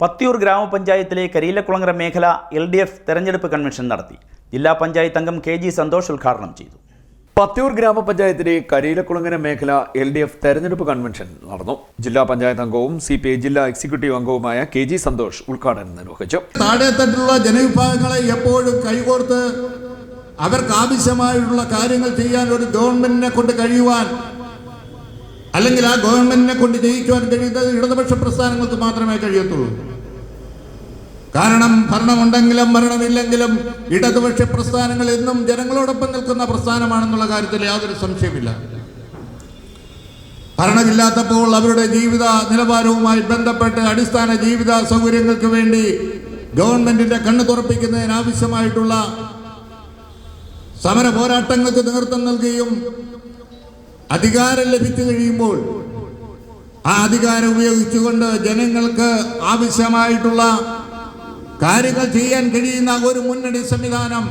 പത്തിയൂർ ഗ്രാമപഞ്ചായത്തിലെ കരിയിലക്കുളങ്ങര മേഖല L D F തെരഞ്ഞെടുപ്പ് കൺവെൻഷൻ നടത്തി. ജില്ലാ പഞ്ചായത്ത് അംഗം കെ ജി സന്തോഷ് ഉദ്ഘാടനം ചെയ്തു. പത്തിയൂർ ഗ്രാമപഞ്ചായത്തിലെ കരിയിലക്കുളങ്ങര മേഖല എൽ ഡി എഫ് തെരഞ്ഞെടുപ്പ് കൺവെൻഷൻ നടന്നു. ജില്ലാ പഞ്ചായത്ത് അംഗവും സി പി ഐ ജില്ലാ എക്സിക്യൂട്ടീവ് അംഗവുമായ കെ ജി സന്തോഷ് ഉദ്ഘാടനം നിർവഹിച്ചു. താഴെത്തട്ടിലുള്ള ജനവിഭാഗങ്ങളെ എപ്പോഴും കൈകോർത്ത് അവർക്ക് ആവശ്യമായിട്ടുള്ള കാര്യങ്ങൾ ചെയ്യാൻ ഒരു ഗവൺമെന്റിനെ കൊണ്ട് കഴിയുവാൻ അല്ലെങ്കിൽ ആ ഗവൺമെന്റിനെ കൊണ്ട് ജയിക്കുവാൻ കഴിയുന്നത് ഇടതുപക്ഷ പ്രസ്ഥാനങ്ങൾക്ക് മാത്രമേ കഴിയത്തുള്ളൂ. കാരണം ഭരണമുണ്ടെങ്കിലും ഭരണമില്ലെങ്കിലും ഇടതുപക്ഷ പ്രസ്ഥാനങ്ങൾ എന്നും ജനങ്ങളോടൊപ്പം നിൽക്കുന്ന പ്രസ്ഥാനമാണെന്നുള്ള കാര്യത്തിൽ യാതൊരു സംശയമില്ല ഭരണമില്ലാത്തപ്പോൾ അവരുടെ ജീവിത നിലവാരവുമായി ബന്ധപ്പെട്ട് അടിസ്ഥാന ജീവിത സൗകര്യങ്ങൾക്ക് വേണ്ടി ഗവൺമെന്റിന്റെ കണ്ണു തുറപ്പിക്കുന്നതിന് ആവശ്യമായിട്ടുള്ള സമര പോരാട്ടങ്ങൾക്ക് നേതൃത്വം നൽകുകയും അധികാരം ലഭിച്ചു കഴിയുമ്പോൾ ആ അധികാരം ഉപയോഗിച്ചുകൊണ്ട് ജനങ്ങൾക്ക് ആവശ്യമായിട്ടുള്ള കാര്യങ്ങൾ ചെയ്യാൻ കഴിയുന്ന ഒരു മുന്നണി സംവിധാനം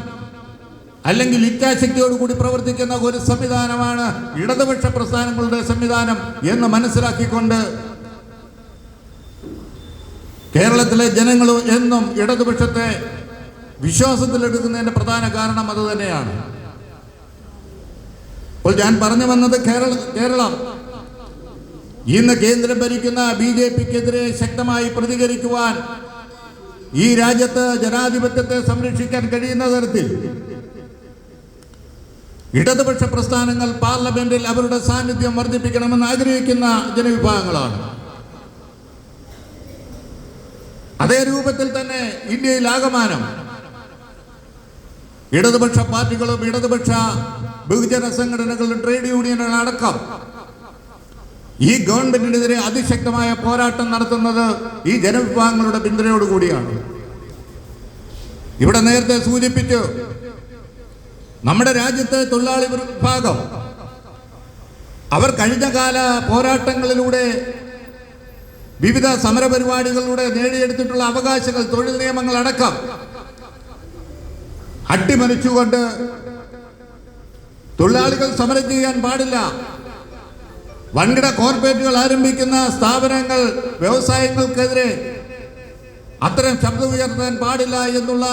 അല്ലെങ്കിൽ ഇച്ഛാശക്തിയോടുകൂടി പ്രവർത്തിക്കുന്ന ഒരു സംവിധാനമാണ് ഇടതുപക്ഷ പ്രസ്ഥാനങ്ങളുടെ സംവിധാനം എന്ന് മനസ്സിലാക്കിക്കൊണ്ട് കേരളത്തിലെ ജനങ്ങൾ എന്നും ഇടതുപക്ഷത്തെ വിശ്വാസത്തിലെടുക്കുന്നതിന്റെ പ്രധാന കാരണം അത് തന്നെയാണ്. അപ്പോൾ ഞാൻ പറഞ്ഞു വന്നത് കേരള കേരളം. ഇന്ന് കേന്ദ്രം ഭരിക്കുന്ന ബി ജെ പിക്കെതിരെ ശക്തമായി പ്രതികരിക്കുവാൻ ഈ രാജ്യത്ത് ജനാധിപത്യത്തെ സംരക്ഷിക്കാൻ കഴിയുന്ന തരത്തിൽ ഇടതുപക്ഷ പ്രസ്ഥാനങ്ങൾ പാർലമെന്റിൽ അവരുടെ സാന്നിധ്യം വർദ്ധിപ്പിക്കണമെന്ന് ആഗ്രഹിക്കുന്ന ജനവിഭാഗങ്ങളാണ്. അതേ രൂപത്തിൽ തന്നെ ഇന്ത്യയിൽ ആകമാനം ഇടതുപക്ഷ പാർട്ടികളും ഇടതുപക്ഷ ബഹുജന സംഘടനകളും ട്രേഡ് യൂണിയനുകളും അടക്കം ഈ ഗവൺമെന്റിനെതിരെ അതിശക്തമായ പോരാട്ടം നടത്തുന്നത് ഈ ജനവിഭാഗങ്ങളുടെ പിന്തുണയോടുകൂടിയാണ് ഇവിടെ നേരത്തെ സൂചിപ്പിച്ചു നമ്മുടെ രാജ്യത്തെ തൊഴിലാളി വിഭാഗം അവർ കഴിഞ്ഞ കാല പോരാട്ടങ്ങളിലൂടെ വിവിധ സമരപരിപാടികളിലൂടെ നേടിയെടുത്തിട്ടുള്ള അവകാശങ്ങൾ തൊഴിൽ നിയമങ്ങൾ അടക്കം അട്ടിമറിച്ചുകൊണ്ട് തൊഴിലാളികൾ സമരം ചെയ്യാൻ പാടില്ല. വൻകിട കോർപ്പറേറ്റുകൾ ആരംഭിക്കുന്ന സ്ഥാപനങ്ങൾ വ്യവസായങ്ങൾക്കെതിരെ അത്തരം ശബ്ദം ഉയർത്താൻ പാടില്ല എന്നുള്ള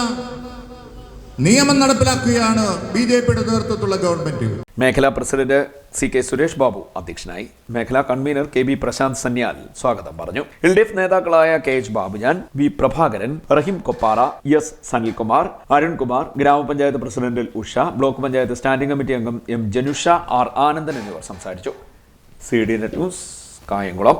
നിയമം നടപ്പിലാക്കുകയാണ് ബി ജെ പിയുടെ നേതൃത്വത്തിലുള്ള ഗവൺമെന്റ്. മേഖലാ president C K Suresh Babu അധ്യക്ഷനായി മേഖലാ convener K B Prashanth Sanyal സ്വാഗതം പറഞ്ഞു. എൽ ഡി എഫ് നേതാക്കളായ K H Babujan V Prabhakaran Rahim Koppara S Sanilkumar Arunkumar ഗ്രാമപഞ്ചായത്ത് president Usha block panchayat standing committee അംഗം എം ജനുഷ ആർ ആനന്ദൻ എന്നിവർ സംസാരിച്ചു. C D net news Kayamkulam.